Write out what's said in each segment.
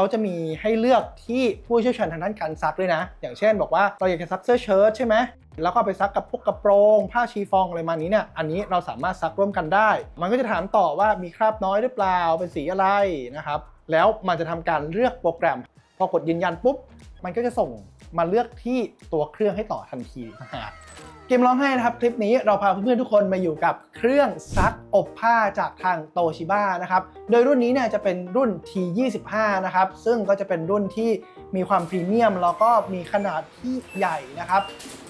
เขาจะมีให้เลือกที่ผู้เชี่ยวชาญทางด้านการซักด้วยนะ อย่างเช่น บอกว่าเราอยากจะซักเสื้อเชิ้ตใช่ไหมแล้วก็ไปซักกับพวกกระโปรง ผ้าชีฟองอะไรมานี้เนี่ย อันนี้เราสามารถซักร่วมกันได้ มันก็จะถามต่อว่ามีคราบน้อยหรือเปล่า เป็นสีอะไรนะครับ แล้วมันจะทำการเลือกโปรแกรม พอกดยืนยันปุ๊บ มันก็จะส่งมาเลือกที่ตัวเครื่องให้ต่อทันทีนะฮะ เกมร้องไห้นะครับคลิปนี้เราพาเพื่อนๆทุกคนมาอยู่กับเครื่องซักอบผ้าจากทางโตชิบ้านะครับโดยรุ่นนี้เนี่ยจะเป็นรุ่น T25 นะครับซึ่งก็จะเป็นรุ่นที่มีความพรีเมียม แล้วก็มีขนาดที่ใหญ่นะครับ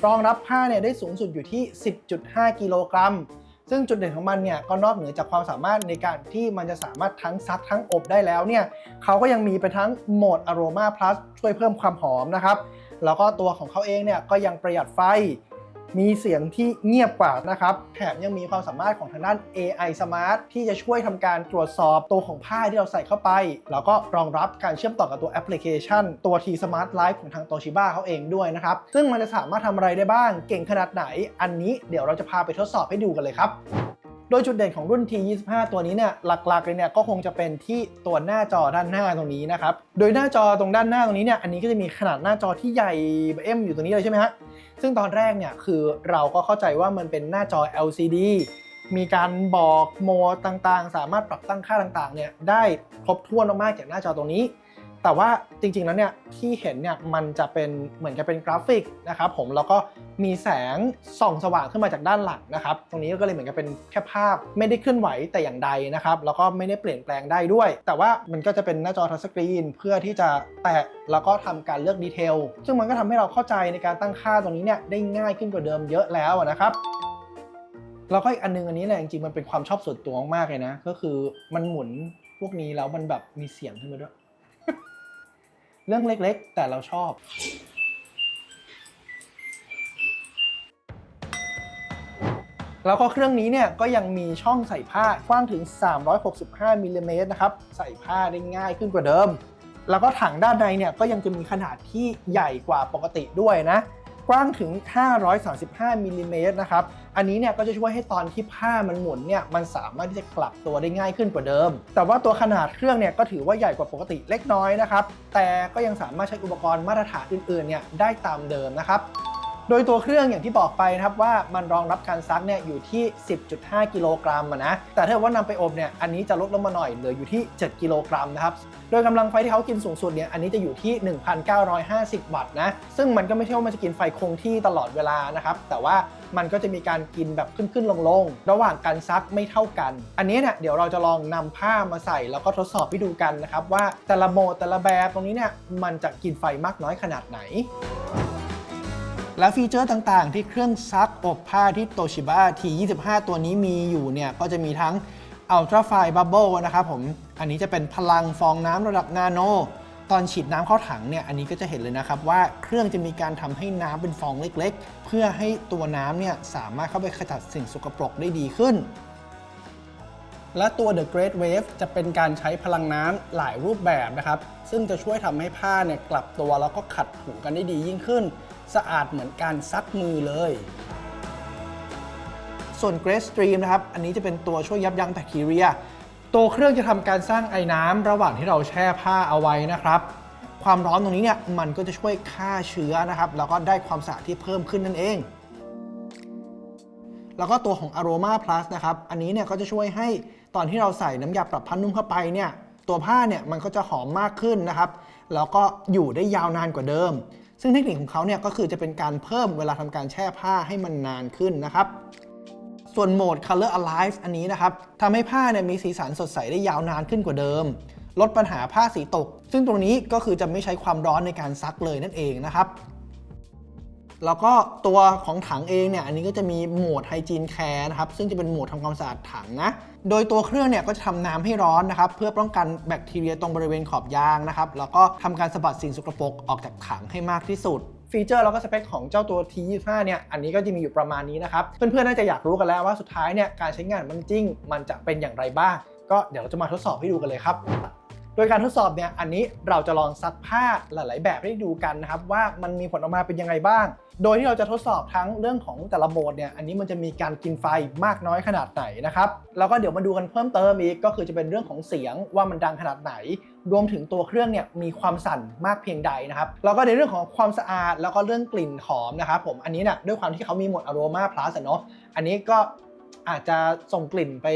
รองรับผ้าเนี่ยได้สูงสุดอยู่ที่ 10.5 กิโลกรัมซึ่งจุดเด่นของมันเนี่ยก็นอกเหนือจากความสามารถในการที่มันจะสามารถทั้งซักทั้งอบได้แล้วเนี่ยเขาก็ยังมีไปทั้งโหมด Aroma Plus ช่วยเพิ่มความหอมนะครับแล้วก็ตัวของเขาเองเนี่ยก็ยังประหยัดไฟ มีเสียงที่เงียบกว่านะครับ แถมยังมีความสามารถของทางด้าน AI Smart ที่จะช่วยทำการตรวจสอบตัวของผ้าที่เราใส่เข้าไป แล้วก็รองรับการเชื่อมต่อกับตัวแอปพลิเคชัน ตัว T Smart Life ของทาง Toshiba เขาเองด้วยนะครับ ซึ่งมันจะสามารถทำอะไรได้บ้าง เก่งขนาดไหน อันนี้เดี๋ยวเราจะพาไปทดสอบให้ดูกันเลยครับโดยจุดเด่นของรุ่น T25 ตัวนี้เนี่ยหลักๆเลยเนี่ยก็คงจะเป็นที่ตัวหน้าจอด้านหน้าตรงนี้นะครับ โดยหน้าจอตรงด้านหน้าตรงนี้เนี่ยอันนี้ก็จะมีขนาดหน้าจอที่ใหญ่เอ็มอยู่ตรงนี้เลยใช่ไหมฮะ ซึ่งตอนแรกเนี่ยคือเราก็เข้าใจว่ามันเป็นหน้าจอ LCD มีการบอกโหมดต่างๆ สามารถปรับตั้งค่าต่างๆเนี่ยได้ครบถ้วนมากๆจากหน้าจอตรงนี้ แต่ว่าจริงๆแล้วเนี่ยที่เห็นเนี่ยมันจะเป็นเหมือนกับเป็นกราฟิกนะครับผมแล้วก็มีแสงส่องสว่างขึ้นมาจากด้านหลังนะครับ ตรงนี้ก็เลยเหมือนกับเป็นแค่ภาพไม่ได้เคลื่อนไหวแต่อย่างใดนะครับแล้วก็ไม่ได้เปลี่ยนแปลงได้ด้วย แต่ว่ามันก็จะเป็นหน้าจอทัชสกรีนเพื่อที่จะแตะแล้วก็ทำการเลือกดีเทลซึ่งมันก็ทำให้เราเข้าใจในการตั้งค่าตรงนี้เนี่ยได้ง่ายขึ้นกว่าเดิมเยอะแล้วนะครับแล้วก็อีกอันนึงอันนี้เนี่ยจริงๆมันเป็นความชอบส่วนตัวมากเลยนะ ก็คือมันหมุนพวกนี้แล้วมันแบบมีเสียงขึ้นมาด้วย เรื่องเล็กๆ แต่เราชอบ แล้วก็เครื่องนี้เนี่ยก็ยังมีช่องใส่ผ้ากว้างถึง 365มิลลิเมตรนะครับ ใส่ผ้าได้ง่ายขึ้นกว่าเดิม แล้วก็ถังด้านในเนี่ยก็ยังจะมีขนาดที่ใหญ่กว่าปกติด้วยนะ กว้างถึง 535มิลลิเมตรนะครับ อันนี้เนี่ยก็จะช่วยให้ตอนที่ผ้ามันหมุนเนี่ยมันสามารถที่จะกลับตัวได้ง่ายขึ้นกว่าเดิม แต่ว่าตัวขนาดเครื่องเนี่ยก็ถือว่าใหญ่กว่าปกติเล็กน้อยนะครับ แต่ก็ยังสามารถใช้อุปกรณ์มาตรฐานอื่นๆเนี่ยได้ตามเดิมนะครับ โดยตัวเครื่องอย่างที่บอกไปนะครับว่ามันรองรับการซักเนี่ยอยู่ที่ 10.5 กิโลกรัมนะ แต่ถ้าว่านำไปอบเนี่ยอันนี้จะลดลงมาหน่อยเหลืออยู่ที่ 7 กิโลกรัมนะครับ โดยกำลังไฟที่เขากินสูงสุดเนี่ยอันนี้จะอยู่ที่ 1,950 วัตต์นะ ซึ่งมันก็ไม่ใช่ว่ามันจะกินไฟคงที่ตลอดเวลานะครับ แต่ว่ามันก็จะมีการกินแบบขึ้นๆลงๆ ระหว่างการซักไม่เท่ากัน อันนี้เนี่ยเดี๋ยวเราจะลองนำผ้ามาใส่ แล้วก็ทดสอบให้ดูกันนะครับว่าแต่ละโหมดแต่ละแบบตรงนี้เนี่ยมันจะกินไฟมากน้อยขนาดไหน และฟีเจอร์ต่างๆ ที่เครื่องซักอบผ้าที่โตชิบะที25 ตัวนี้มีอยู่เนี่ยก็จะมีทั้ง Ultra Fine Bubble นะครับผม อันนี้จะเป็นพลังฟองน้ำระดับนาโน ตอนฉีดน้ำเข้าถังเนี่ย อันนี้ก็จะเห็นเลยนะครับว่าเครื่องจะมีการทำให้น้ำเป็นฟองเล็กๆ เพื่อให้ตัวน้ำเนี่ยสามารถเข้าไปขจัดสิ่งสกปรกได้ดีขึ้น และตัว The Great Wave จะเป็นการใช้พลังน้ำหลายรูปแบบนะครับ ซึ่งจะช่วยทำให้ผ้าเนี่ยกลับตัวแล้วก็ขัดถูกันได้ดียิ่งขึ้น สะอาดเหมือนการซักมือเลย ส่วน Great Stream นะครับ อันนี้จะเป็นตัวช่วยยับยั้งแบคทีเรีย ตัวเครื่องจะทำการสร้างไอ้น้ำระหว่างที่เราแช่ผ้าเอาไว้นะครับความร้อนตรงนี้เนี่ยมันก็จะช่วยฆ่าเชื้อนะครับแล้วก็ได้ความสะอาดที่เพิ่มขึ้นนั่นเอง แล้วก็ตัวของ Aroma Plus นะครับ อันนี้เนี่ยก็จะช่วยให้ ตอนที่เราใส่น้ำยาปรับผ้านุ่มเข้าไปเนี่ยตัวผ้าเนี่ยมันก็จะหอมมากขึ้นนะครับแล้วก็อยู่ได้ยาวนานกว่าเดิม ซึ่งเทคนิคของเขาเนี่ยก็คือจะเป็นการเพิ่มเวลาทำการแช่ผ้าให้มันนานขึ้นนะครับ ส่วนโหมด Color Alive อันนี้นะครับทำให้ผ้าเนี่ยมีสีสันสดใสได้ยาวนานขึ้นกว่าเดิม ลดปัญหาผ้าสีตก ซึ่งตรงนี้ก็คือจะไม่ใช้ความร้อนในการซักเลยนั่นเองนะครับ แล้วก็ตัวของถังเองเนี่ยอันนี้ก็จะมีโหมดไฮจีนแคร์นะครับซึ่งจะเป็นโหมดทำความสะอาดถังนะโดยตัวเครื่องเนี่ยก็จะทำน้ำให้ร้อนนะครับเพื่อป้องกันแบคทีเรียตรงบริเวณขอบยางนะครับแล้วก็ทำการสะบัดสิ่งสกปรกออกจากถังให้มากที่สุดฟีเจอร์แล้วก็สเปคของเจ้าตัว T25 เนี่ยอันนี้ก็จะมีอยู่ประมาณนี้นะครับ เพื่อนๆ น่าจะอยากรู้กันแล้วว่าสุดท้ายเนี่ยการใช้งานมันจริง มันจะเป็นอย่างไรบ้าง ก็เดี๋ยวเราจะมาทดสอบให้ดูกันเลยครับ ดยการทดสอบเนี่ยอันนี้เราจะลองซักผ้าหลาย ๆ แบบให้ดูกันนะครับว่ามันมีผลออกมาเป็นยังไงบ้าง โดยที่เราจะทดสอบทั้งเรื่องของแต่ละโหมดเนี่ยอันนี้มันจะมีการกินไฟมากน้อยขนาดไหนนะครับแล้วก็เดี๋ยวมาดูกันเพิ่มเติมอีกก็คือจะเป็นเรื่องของเสียงว่ามันดังขนาดไหน รวมถึงตัวเครื่องเนี่ยมีความสั่นมากเพียงใดนะครับแล้วก็ในเรื่องของความสะอาดแล้วก็เรื่องกลิ่นหอมนะครับผมอันนี้เนี่ยด้วยความที่เขามีหมด Aroma Plus อะเนาะอันนี้ก็อาจจะส่งกลิ่นไป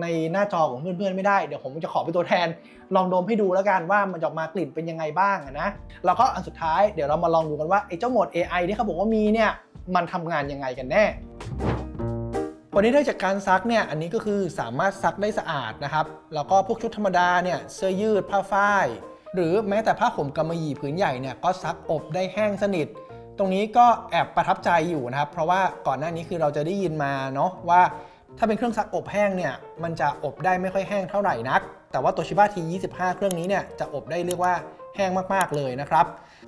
ในหน้าจอของเพื่อนๆไม่ได้ เดี๋ยวผมจะขอเป็นตัวแทน ลองดมให้ดูแล้วกันว่ามันจะออกมากลิ่นเป็นยังไงบ้างนะแล้วก็อันสุดท้ายเดี๋ยวเรามาลองดูกันว่าไอ้เจ้าโหมด AI ที่เขาบอกว่ามีเนี่ยมันทำงานยังไงกันแน่ผลที่ได้จากการซักเนี่ยอันนี้ก็คือสามารถซักได้สะอาดนะครับ แล้วก็พวกชุดธรรมดาเนี่ยเสื้อยืดผ้าฝ้าย หรือแม้แต่ผ้าห่มกำมะหยี่ผืนใหญ่เนี่ยก็ซักอบได้แห้งสนิท ตรงนี้ก็แอบประทับใจอยู่นะครับ เพราะว่าก่อนหน้านี้คือเราจะได้ยินมาเนาะว่า ถ้าเป็นเครื่องซักอบแห้งเนี่ยมันจะอบได้ไม่ค่อยแห้งเท่าไหร่นัก แต่ว่า Toshiba T25 เครื่องนี้เนี่ยจะอบได้เรียกว่าแห้งมาก ๆ เลยนะครับ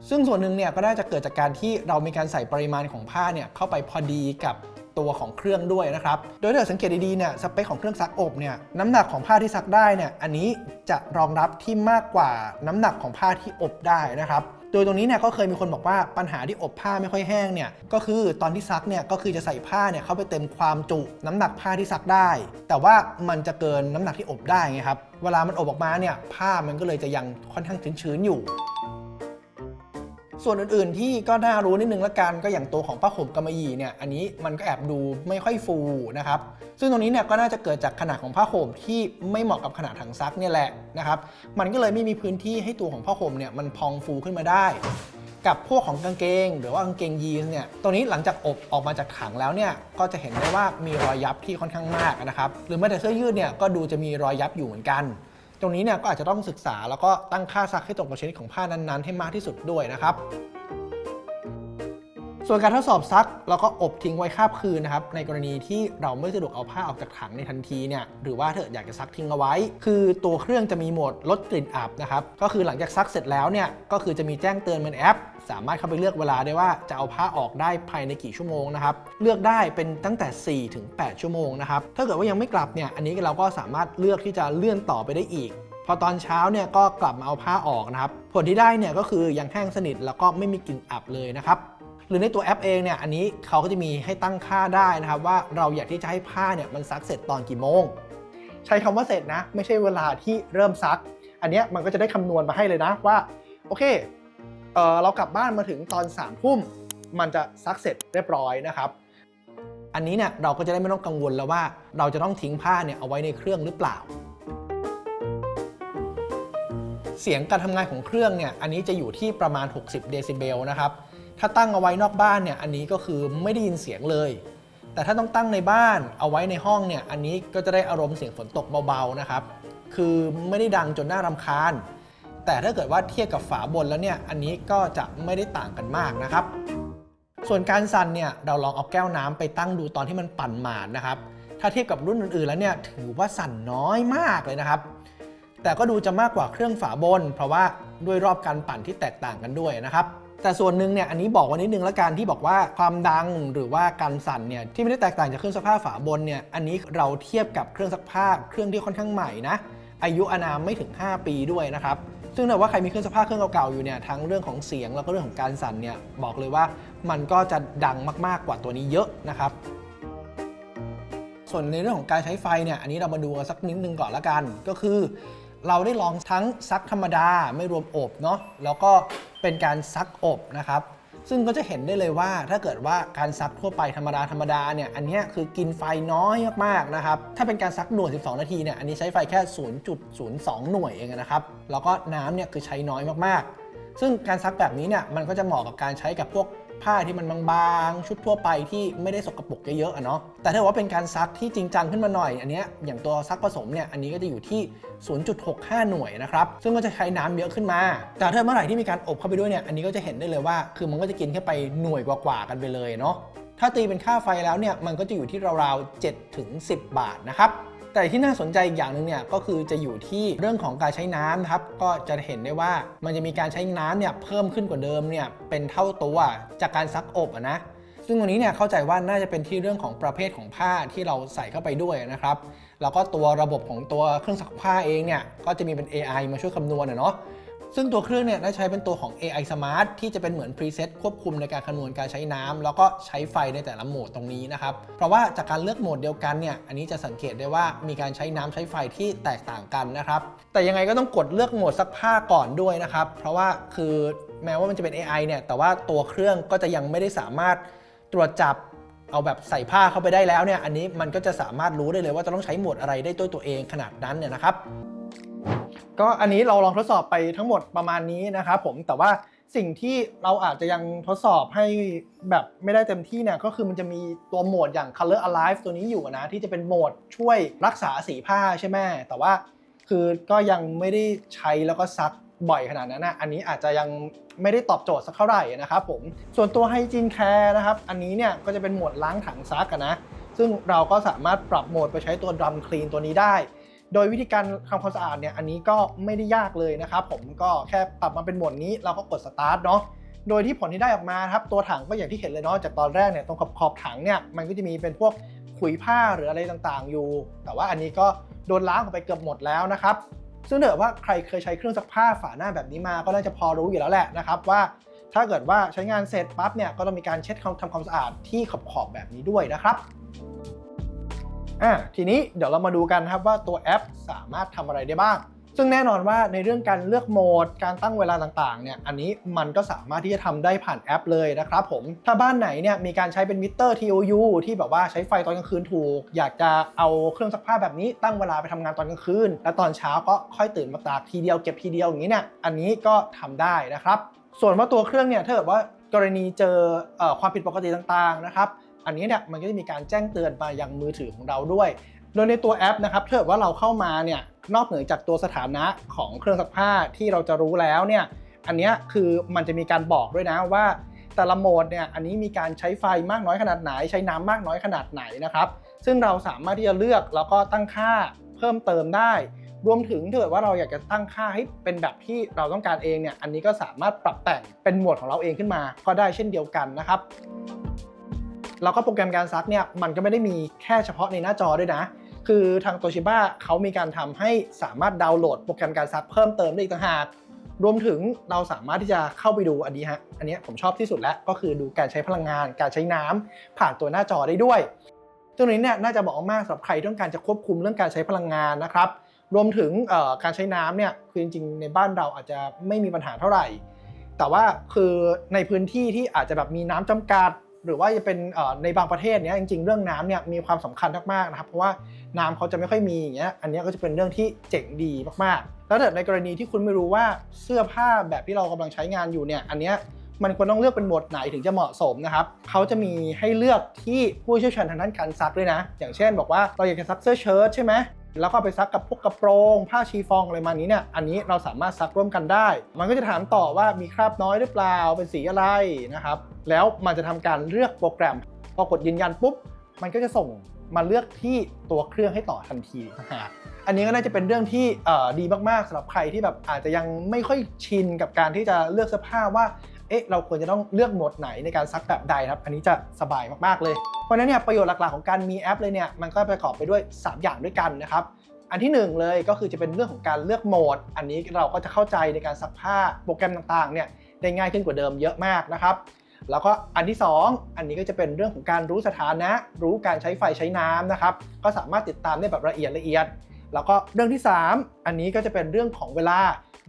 ซึ่งส่วนหนึ่งเนี่ยก็น่าจะเกิดจากการที่เรามีการใส่ปริมาณของผ้าเนี่ยเข้าไปพอดีกับตัวของเครื่องด้วยนะครับ โดยถ้าเราสังเกตดีๆเนี่ยสเปคของเครื่องซักอบเนี่ยน้ำหนักของผ้าที่ซักได้เนี่ยอันนี้จะรองรับที่มากกว่าน้ำหนักของผ้าที่อบได้นะครับ โดยตรงนี้เนี่ยก็เคยมีคนบอกว่าปัญหาที่อบผ้าไม่ค่อยแห้งเนี่ยก็คือตอนที่ซักเนี่ยก็คือจะใส่ผ้าเนี่ยเข้าไปเต็มความจุน้ำหนักผ้าที่ซักได้ แต่ว่ามันจะเกินน้ำหนักที่อบได้ไงครับเวลามันอบออกมาเนี่ยผ้ามันก็เลยจะยังค่อนข้างชื้นๆอยู่ ส่วนอื่นๆที่ก็น่ารู้นิดนึงละกันก็อย่างตัวของผ้าห่มกำมะหยี่เนี่ยอันนี้มันก็แอบดูไม่ค่อยฟูนะครับซึ่งตรงนี้เนี่ยก็น่าจะเกิดจากขนาดของผ้าห่มที่ไม่เหมาะกับขนาดถังซักเนี่ยแหละนะครับมันก็เลยไม่มีพื้นที่ให้ตัวของผ้าห่มเนี่ยมันพองฟูขึ้นมาได้ กับพวกของกางเกง หรือว่ากางเกงยีนส์เนี่ยตรงนี้หลังจากอบออกมาจากถังแล้วเนี่ยก็จะเห็นได้ว่ามีรอยยับที่ค่อนข้างมากนะครับหรือแม้แต่เสื้อยืดเนี่ยก็ดูจะมีรอยยับอยู่เหมือนกัน ตรงนี้เนี่ยก็อาจจะต้องศึกษาแล้วก็ตั้งค่าซักให้ตรงกับชนิดของผ้านั้นๆ ให้มากที่สุดด้วยนะครับ ส่วนการทดสอบซักเราก็อบทิ้งไว้คาบคืนนะครับ ในกรณีที่เราไม่สะดวกเอาผ้าออกจากถังในทันทีเนี่ยหรือว่าถ้าอยากจะซักทิ้งเอาไว้ คือตัวเครื่องจะมีโหมดลดกลิ่นอับนะครับก็คือหลังจากซักเสร็จแล้วเนี่ยก็คือจะมีแจ้งเตือนเป็นแอป สามารถเข้าไปเลือกเวลาได้ว่าจะเอาผ้าออกได้ภายในกี่ชั่วโมงนะครับเลือกได้เป็นตั้งแต่ 4 ถึง 8 ชั่วโมงนะครับถ้าเกิดว่ายังไม่กลับเนี่ยอันนี้เราก็สามารถเลือกที่จะเลื่อนต่อไปได้อีกพอตอนเช้าเนี่ยก็กลับมาเอาผ้าออกนะครับ ผลที่ได้เนี่ยก็คือยังแห้งสนิทแล้วก็ไม่มีกลิ่นอับเลยนะครับ หรือในตัวแอปเองเนี่ยอันนี้เขาก็จะมีให้ตั้งค่าได้นะครับ ว่าเราอยากที่จะให้ผ้าเนี่ยมันซักเสร็จตอนกี่โมง ใช้คำว่าเสร็จนะ ไม่ใช่เวลาที่เริ่มซัก อันนี้มันก็จะได้คำนวณมาให้เลยนะว่าโอเคเออเรากลับบ้านมาถึงตอน3ามทุ่มมันจะซักเสร็จเรียบร้อยนะครับ อันนี้เนี่ยเราก็จะได้ไม่ต้องกังวลแล้วว่า เราจะต้องทิ้งผ้าเนี่ยเอาไว้ในเครื่องหรือเปล่า เสียงการทำงานของเครื่องเนี่ยอันนี้จะอยู่ที่ประมาณ 60 เดซิเบลนะครับ ถ้าตั้งเอาไว้นอกบ้านเนี่ยอันนี้ก็คือไม่ได้ยินเสียงเลย แต่ถ้าต้องตั้งในบ้านเอาไว้ในห้องเนี่ยอันนี้ก็จะได้อารมณ์เสียงฝนตกเบาๆนะครับ คือไม่ได้ดังจนน่ารำคาญ แต่ถ้าเกิดว่าเทียบกับฝาบนแล้วเนี่ยอันนี้ก็จะไม่ได้ต่างกันมากนะครับ ส่วนการสั่นเนี่ยเราลองเอาแก้วน้ำไปตั้งดูตอนที่มันปั่นหมาดนะครับ ถ้าเทียบกับรุ่นอื่นๆแล้วเนี่ยถือว่าสั่นน้อยมากเลยนะครับ แต่ก็ดูจะมากกว่าเครื่องฝาบน เพราะว่าด้วยรอบการปั่นที่แตกต่างกันด้วยนะครับ แต่ส่วนหนึ่งเนี่ยอันนี้บอกไว้นิดนึงแล้วกันที่บอกว่าความดังหรือว่าการสั่นเนี่ยที่ไม่ได้แตกต่างจากเครื่องซักผ้าฝาบนเนี่ยอันนี้เราเทียบกับเครื่องซักผ้าเครื่องที่ค่อนข้างใหม่นะอายุอานามไม่ถึง 5 ปีด้วยนะครับซึ่งถ้าว่าใครมีเครื่องซักผ้าเครื่องเก่าๆอยู่เนี่ยทั้งเรื่องของเสียงแล้วก็เรื่องของการสั่นเนี่ยบอกเลยว่ามันก็จะดังมากๆกว่าตัวนี้เยอะนะครับส่วนในเรื่องของการใช้ไฟเนี่ยอันนี้เรามาดูกันสักนิดนึงก่อนละกันก็คือ เราได้ลองทั้งซักธรรมดาไม่รวมอบเนาะแล้วก็เป็นการซักอบนะครับ ซึ่งก็จะเห็นได้เลยว่าถ้าเกิดว่าการซักทั่วไปธรรมดาธรรมดาเนี่ยอันนี้คือกินไฟน้อยมากๆนะครับถ้าเป็นการซักด่วน12 นาทีเนี่ยอันนี้ใช้ไฟแค่ 0.02 หน่วยเองนะครับแล้วก็น้ำเนี่ยคือใช้น้อยมากๆ ซึ่งการซักแบบนี้เนี่ยมันก็จะเหมาะกับการใช้กับพวก ผ้าที่มันบางๆ ชุดทั่วไปที่ไม่ได้สกปรกเยอะๆอะเนาะแต่ถ้าว่าเป็นการซักที่จริงจังขึ้นมาหน่อย อันนี้อย่างตัวซักผสมเนี่ยอันนี้ก็จะอยู่ที่ 0.65 หน่วยนะครับซึ่งก็จะใช้น้ำเยอะขึ้นมา แต่ถ้าเมื่อไหร่ที่มีการอบเข้าไปด้วยเนี่ยอันนี้ก็จะเห็นได้เลยว่า คือมันก็จะกินแค่ไปหน่วยกว่าๆกันไปเลยเนาะถ้าตีเป็นค่าไฟแล้วเนี่ยมันก็จะอยู่ที่ราวๆ7ถึง10 บาทนะครับ แต่ที่น่าสนใจอีกอย่างหนึ่งเนี่ยก็คือจะอยู่ที่เรื่องของการใช้น้ำนะครับก็จะเห็นได้ว่ามันจะมีการใช้น้ำเนี่ยเพิ่มขึ้นกว่าเดิมเนี่ยเป็นเท่าตัวจากการซักอบนะซึ่งตรงนี้เนี่ยเข้าใจว่าน่าจะเป็นที่เรื่องของประเภทของผ้าที่เราใส่เข้าไปด้วยนะครับแล้วก็ตัวระบบของตัวเครื่องซักผ้าเองเนี่ยก็จะมีเป็น AI มาช่วยคำนวณเนาะ ซึ่งตัวเครื่องเนี่ยได้ใช้เป็นตัวของ AI Smart ที่จะเป็นเหมือนพรีเซตควบคุมในการคำนวณการใช้น้ำแล้วก็ใช้ไฟในแต่ละโหมดตรงนี้นะครับ เพราะว่าจากการเลือกโหมดเดียวกันเนี่ยอันนี้จะสังเกตได้ว่ามีการใช้น้ำใช้ไฟที่แตกต่างกันนะครับ แต่ยังไงก็ต้องกดเลือกโหมดซักผ้าก่อนด้วยนะครับ เพราะว่าคือแม้ว่ามันจะเป็น AI เนี่ยแต่ว่าตัวเครื่องก็จะยังไม่ได้สามารถตรวจจับเอาแบบใส่ผ้าเข้าไปได้แล้วเนี่ยอันนี้มันก็จะสามารถรู้ได้เลยว่าจะต้องใช้โหมดอะไรได้ด้วยตัวเองขนาดนั้นเนี่ยนะครับ ก็อันนี้เราลองทดสอบไปทั้งหมดประมาณนี้นะครับผมแต่ว่าสิ่งที่เราอาจจะยังทดสอบให้แบบไม่ได้เต็มที่เนี่ยก็คือมันจะมีตัวโหมดอย่าง color alive ตัวนี้อยู่นะที่จะเป็นโหมดช่วยรักษาสีผ้าใช่ไหมแต่ว่าคือก็ยังไม่ได้ใช้แล้วก็ซักบ่อยขนาดนั้นนะอันนี้อาจจะยังไม่ได้ตอบโจทย์สักเท่าไหร่นะครับผมส่วนตัว hygiene care นะครับอันนี้เนี่ยก็จะเป็นโหมดล้างถังซักนะซึ่งเราก็สามารถปรับโหมดไปใช้ตัว drum clean ตัวนี้ได้ โดยวิธีการทำความสะอาดเนี่ยอันนี้ก็ไม่ได้ยากเลยนะครับผมก็แค่ปรับมาเป็นโหมดนี้เราก็กด start เนาะโดยที่ผลที่ได้ออกมาครับตัวถังก็อย่างที่เห็นเลยเนาะจากตอนแรกเนี่ยตรงขอบขอบถังเนี่ยมันก็จะมีเป็นพวกขุยผ้าหรืออะไรต่างๆ อยู่ แต่ว่าอันนี้ก็โดนล้างออกไปเกือบหมดแล้วนะครับซึ่งถ้าเกิดว่าใครเคยใช้เครื่องซักผ้าฝาหน้าแบบนี้มาก็น่าจะพอรู้อยู่แล้วแหละนะครับว่าถ้าเกิดว่าใช้งานเสร็จปั๊บเนี่ยก็ต้องมีการเช็ดทำความสะอาดที่ขอบๆแบบนี้ด้วยนะครับ อะทีนี้เดี๋ยวเรามาดูกันครับว่าตัวแอปสามารถทำอะไรได้บ้าง ซึ่งแน่นอนว่าในเรื่องการเลือกโหมด การตั้งเวลาต่างๆเนี่ยอันนี้มันก็สามารถที่จะทำได้ผ่านแอปเลยนะครับผมถ้าบ้านไหนเนี่ยมีการใช้เป็นมิเตอร์ TOU ที่แบบว่าใช้ไฟตอนกลางคืนถูก อยากจะเอาเครื่องซักผ้าแบบนี้ตั้งเวลาไปทำงานตอนกลางคืน แล้วตอนเช้าก็ค่อยตื่นมาตากทีเดียวเก็บทีเดียวอย่างนี้เนี่ยอันนี้ก็ทำได้นะครับส่วนว่าตัวเครื่องเนี่ยถ้าเกิดว่ากรณีเจอเอความผิดปกติต่างๆนะครับ อันนี้เนี่ยมันก็จะมีการแจ้งเตือนมายังมือถือของเราด้วย โดยในตัวแอปนะครับถ้าเกิดว่าเราเข้ามาเนี่ยนอกเหนือจากตัวสถานะของเครื่องซักผ้าที่เราจะรู้แล้วเนี่ยอันนี้คือมันจะมีการบอกด้วยนะว่า แต่ละโหมดเนี่ยอันนี้มีการใช้ไฟมากน้อยขนาดไหน ใช้น้ำมากน้อยขนาดไหนนะครับ ซึ่งเราสามารถที่จะเลือกแล้วก็ตั้งค่าเพิ่มเติมได้ รวมถึงถ้าเกิดว่าเราอยากจะตั้งค่าให้เป็นแบบที่เราต้องการเองเนี่ยอันนี้ก็สามารถปรับแต่งเป็นโหมดของเราเองขึ้นมา ก็ได้เช่นเดียวกันนะครับ แล้วก็โปรแกรมการซักเนี่ยมันก็ไม่ได้มีแค่เฉพาะในหน้าจอด้วยนะ คือทางโตชิบ้าเขามีการทำให้สามารถดาวน์โหลดโปรแกรมการซักเพิ่มเติมได้อีกต่างหากรวมถึงเราสามารถที่จะเข้าไปดูอันนี้ฮะ อันนี้ผมชอบที่สุดแล้วก็คือดูการใช้พลังงาน การใช้น้ำผ่านตัวหน้าจอได้ด้วยตรงนี้เนี่ยน่าจะเหมาะมากสำหรับใครที่ต้องการจะควบคุมเรื่องการใช้พลังงานนะครับ รวมถึงเอ่อการใช้น้ำเนี่ยคือจริงๆ ในบ้านเราอาจจะไม่มีปัญหาเท่าไหร่ แต่ว่าคือในพื้นที่ที่อาจจะแบบมีน้ำจำกัด หรือว่าจะเป็นในบางประเทศเนี้ยจริง ๆ เรื่องน้ำเนี่ยมีความสำคัญมากๆนะครับเพราะว่าน้ำเขาจะไม่ค่อยมีอย่างเงี้ยอันเนี้ยก็จะเป็นเรื่องที่เจ๋งดีมากๆ แล้วถ้าในกรณีที่คุณไม่รู้ว่าเสื้อผ้าแบบที่เรากำลังใช้งานอยู่เนี่ยอันเนี้ยมันควรต้องเลือกเป็นโหมดไหนถึงจะเหมาะสมนะครับ เขาจะมีให้เลือกที่ผู้เชี่ยวชาญทางด้านการซักด้วยนะ อย่างเช่นบอกว่าเราอยากจะซักเสื้อเชิ้ตใช่ไหม แล้วก็ไปซักกับพวกกระโปรง ผ้าชีฟองอะไรมานี้เนี่ย อันนี้เราสามารถซักร่วมกันได้ มันก็จะถามต่อว่ามีคราบน้อยหรือเปล่า เป็นสีอะไรนะครับ แล้วมันจะทำการเลือกโปรแกรม พอกดยืนยันปุ๊บ มันก็จะส่งมาเลือกที่ตัวเครื่องให้ต่อทันทีนะฮะอันนี้ก็น่าจะเป็นเรื่องที่ดีมากๆสำหรับใครที่แบบอาจจะยังไม่ค่อยชินกับการที่จะเลือกเสื้อผ้าว่า อ๊ะเราควรจะต้องเลือกโหมดไหนในการซักแบบใดครับ อันนี้จะสบายมากๆเลย เพราะฉะนั้นเนี่ยประโยชน์หลักๆของการมีแอปเลยเนี่ยมันก็ประกอบไปด้วย 3 อย่างด้วยกันนะครับอันที่หนึ่งเลยก็คือจะเป็นเรื่องของการเลือกโหมด อันนี้เราก็จะเข้าใจในการซักผ้าโปรแกรมต่างๆเนี่ยได้ง่ายขึ้นกว่าเดิมเยอะมากนะครับแล้วก็อันที่ 2 อันนี้ก็จะเป็นเรื่องของการรู้สถานะ รู้การใช้ไฟใช้น้ำนะครับ ก็สามารถติดตามได้แบบละเอียดละเอียด แล้วก็เรื่องที่ 3 อันนี้ก็จะเป็นเรื่องของเวลา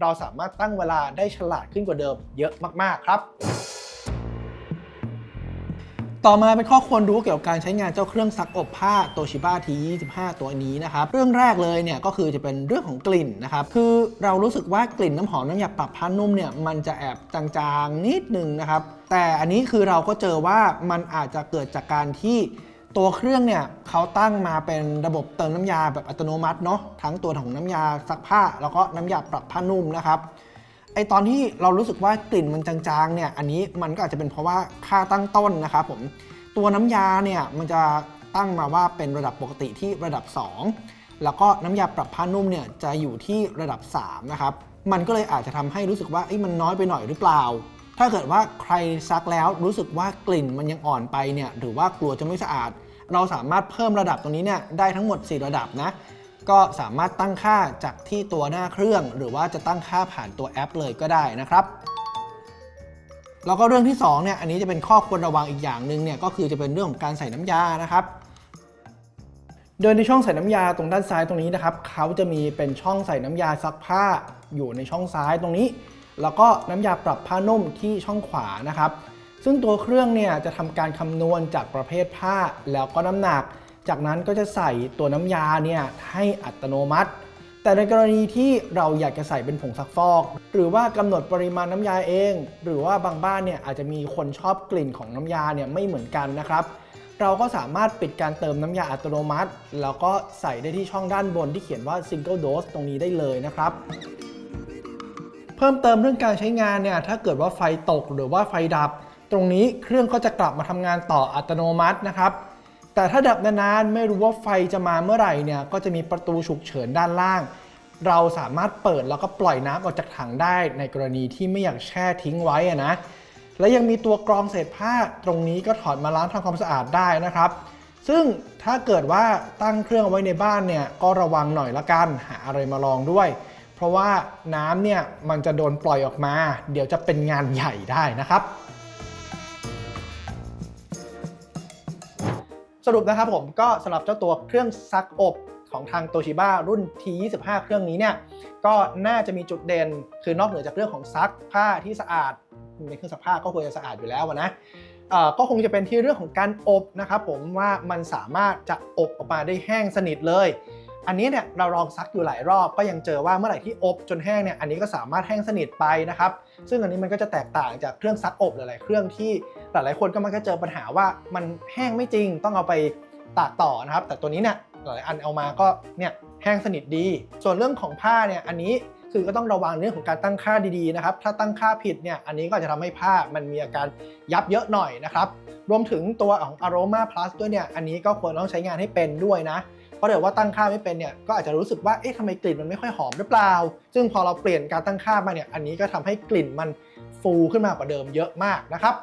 เราสามารถตั้งเวลาได้ฉลาดขึ้นกว่าเดิมเยอะมาก ๆ ครับ ต่อมาเป็นข้อควรรู้เกี่ยวกับการใช้งานเจ้าเครื่องซักอบผ้า Toshiba T25 ตัวนี้นะครับ เรื่องแรกเลยเนี่ยก็คือจะเป็นเรื่องของกลิ่นนะครับ คือเรารู้สึกว่ากลิ่นน้ำหอมน้ำยาปรับผ้านุ่มเนี่ยมันจะแอบจางๆนิดนึงนะครับ แต่อันนี้คือเราก็เจอว่ามันอาจจะเกิดจากการที่ ตัวเครื่องเนี่ยเขาตั้งมาเป็นระบบเติมน้ำยาแบบอัตโนมัติเนาะทั้งตัวของน้ำยาซักผ้า แล้วก็น้ำยาปรับผ้านุ่มนะครับไอตอนที่เรารู้สึกว่ากลิ่นมันจางๆเนี่ยอันนี้มันก็อาจจะเป็นเพราะว่าค่าตั้งต้นนะครับผมตัวน้ำยาเนี่ยมันจะตั้งมาว่าเป็นระดับปกติที่ระดับ 2 แล้วก็น้ำยาปรับผ้านุ่มเนี่ยจะอยู่ที่ระดับ3นะครับมันก็เลยอาจจะทำให้รู้สึกว่าเอ้มันน้อยไปหน่อยหรือเปล่า ถ้าเกิดว่าใครซักแล้วรู้สึกว่ากลิ่นมันยังอ่อนไปเนี่ยหรือว่ากลัวจะไม่สะอาด เราสามารถเพิ่มระดับตรงนี้เนี่ยได้ทั้งหมด 4 ระดับนะ ก็สามารถตั้งค่าจากที่ตัวหน้าเครื่อง หรือว่าจะตั้งค่าผ่านตัวแอปเลยก็ได้นะครับแล้วก็เรื่องที่2เนี่ยอันนี้จะเป็นข้อควรระวังอีกอย่างหนึ่งเนี่ยก็คือจะเป็นเรื่องของการใส่น้ำยานะครับ โดยในช่องใส่น้ำยาตรงด้านซ้ายตรงนี้นะครับเขาจะมีเป็นช่องใส่น้ำยาซักผ้าอยู่ในช่องซ้ายตรงนี้ แล้วก็น้ำยาปรับผ้านุ่มที่ช่องขวานะครับ ซึ่งตัวเครื่องเนี่ยจะทำการคำนวณจากประเภทผ้าแล้วก็น้ำหนัก จากนั้นก็จะใส่ตัวน้ำยาเนี่ยให้อัตโนมัติ แต่ในกรณีที่เราอยากจะใส่เป็นผงซักฟอก หรือว่ากำหนดปริมาณน้ำยาเอง หรือว่าบางบ้านเนี่ยอาจจะมีคนชอบกลิ่นของน้ำยาเนี่ยไม่เหมือนกันนะครับเราก็สามารถปิดการเติมน้ำยาอัตโนมัติ แล้วก็ใส่ได้ที่ช่องด้านบนที่เขียนว่า single dose ตรงนี้ได้เลยนะครับ เพิ่มเติมเรื่องการใช้งานเนี่ยถ้าเกิดว่าไฟตกหรือว่าไฟดับ ตรงนี้เครื่องก็จะกลับมาทำงานต่ออัตโนมัตินะครับ แต่ถ้าดับนานๆไม่รู้ว่าไฟจะมาเมื่อไหร่เนี่ยก็จะมีประตูฉุกเฉินด้านล่าง เราสามารถเปิดแล้วก็ปล่อยน้ำออกจากถังได้ในกรณีที่ไม่อยากแช่ทิ้งไว้นะ และยังมีตัวกรองเศษผ้าตรงนี้ก็ถอดมาล้างทำความสะอาดได้นะครับ ซึ่งถ้าเกิดว่าตั้งเครื่องไว้ในบ้านเนี่ยก็ระวังหน่อยละกันหาอะไรมาลองด้วยเพราะว่าน้ำเนี่ยมันจะโดนปล่อยออกมา เดี๋ยวจะเป็นงานใหญ่ได้นะครับ สรุปนะครับผมก็สำหรับเจ้าตัวเครื่องซักอบของทางโตชิบ้ารุ่น T25 เครื่องนี้เนี่ยก็น่าจะมีจุดเด่นคือนอกเหนือจากเรื่องของซักผ้าที่สะอาดในเครื่องซักผ้าก็ควรจะสะอาดอยู่แล้วนะก็คงจะเป็นที่เรื่องของการอบนะครับผมว่ามันสามารถจะอบออกมาได้แห้งสนิทเลย อันนี้เนี่ยเราลองซักอยู่หลายรอบก็ยังเจอว่าเมื่อไหร่ที่อบจนแห้งเนี่ยอันนี้ก็สามารถแห้งสนิทไปนะครับ ซึ่งอันนี้มันก็จะแตกต่างจากเครื่องซักอบหลาย ๆ เครื่องที่หลาย ๆ คนก็มักจะเจอปัญหาว่ามันแห้งไม่จริงต้องเอาไปตากต่อนะครับ แต่ตัวนี้เนี่ยหลายอันเอามาก็เนี่ยแห้งสนิทดี ส่วนเรื่องของผ้าเนี่ยอันนี้คือก็ต้องระวังเรื่องของการตั้งค่าดีๆนะครับ ถ้าตั้งค่าผิดเนี่ย อันนี้ก็จะทำให้ผ้ามันมีอาการยับเยอะหน่อยนะครับ รวมถึงตัวของ Aroma Plus ด้วยเนี่ย อันนี้ก็ควรต้องใช้งานให้เป็นด้วยนะ ราะเดี๋ยวว่าตั้งค่าไม่เป็นเนี่ยก็อาจจะรู้สึกว่าเอ๊ะทำไมกลิ่นมันไม่ค่อยหอมหรือเปล่า ซึ่งพอเราเปลี่ยนการตั้งค่ามาเนี่ยอันนี้ก็ทำให้กลิ่นมันฟูขึ้นมากว่าเดิมเยอะมากนะครับ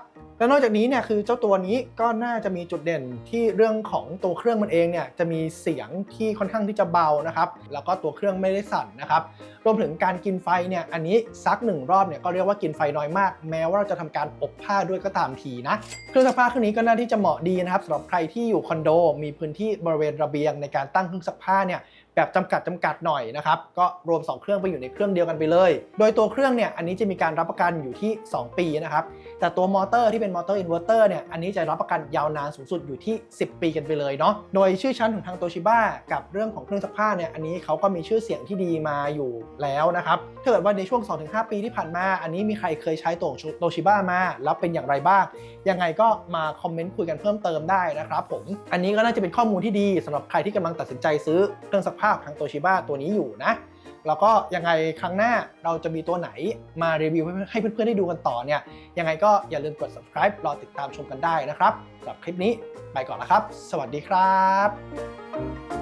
และนอกจากนี้เนี่ยคือเจ้าตัวนี้ก็น่าจะมีจุดเด่นที่เรื่องของตัวเครื่องมันเองเนี่ยจะมีเสียงที่ค่อนข้างที่จะเบานะครับ แล้วก็ตัวเครื่องไม่ได้สั่นนะครับรวมถึงการกินไฟเนี่ยอันนี้ซักหนึ่งรอบเนี่ยก็เรียกว่ากินไฟน้อยมาก แม้ว่าเราจะทำการอบผ้าด้วยก็ตามทีนะเครื่องซักผ้าเครื่องนี้ก็น่าที่จะเหมาะดีนะครับสำหรับใครที่อยู่คอนโดมีพื้นที่บริเวณระเบียงในการตั้งเครื่องซักผ้าเนี่ย แบบจำกัดจำกัดหน่อยนะครับ ก็รวม 2 เครื่องไปอยู่ในเครื่องเดียวกันไปเลย โดยตัวเครื่องเนี่ยอันนี้จะมีการรับประกันอยู่ที่ 2 ปีนะครับ แต่ตัวมอเตอร์ที่เป็นมอเตอร์อินเวอร์เตอร์เนี่ยอันนี้จะรับประกันยาวนานสูงสุดอยู่ที่ 10 ปีกันไปเลยเนาะ โดยชื่อชั้นของทางโตชิบ้ากับเรื่องของเครื่องซักผ้าเนี่ยอันนี้เขาก็มีชื่อเสียงที่ดีมาอยู่แล้วนะครับถ้าเกิดว่าในช่วง 2-5 ปีที่ผ่านมา อันนี้มีใครเคยใช้ตัวโตชิบ้ามาแล้วเป็นอย่างไรบ้าง ยังไงก็มาคอมเมนต์คุยกันเพิ่มเติมได้นะครับผม อันนี้ก็น่าจะเป็นข้อมูลที่ดีสำหรับใครที่กำลังตัดสินใจซื้อเครื่องซักผ้าภาพทางโตชิบ้าตัวนี้อยู่นะแล้วก็ยังไงครั้งหน้าเราจะมีตัวไหนมารีวิวให้เพื่อนๆได้ดูกันต่อเนี่ย ยังไงก็อย่าลืมกด subscribe รอติดตามชมกันได้นะครับสำหรับคลิปนี้ไปก่อนแล้วครับ สวัสดีครับ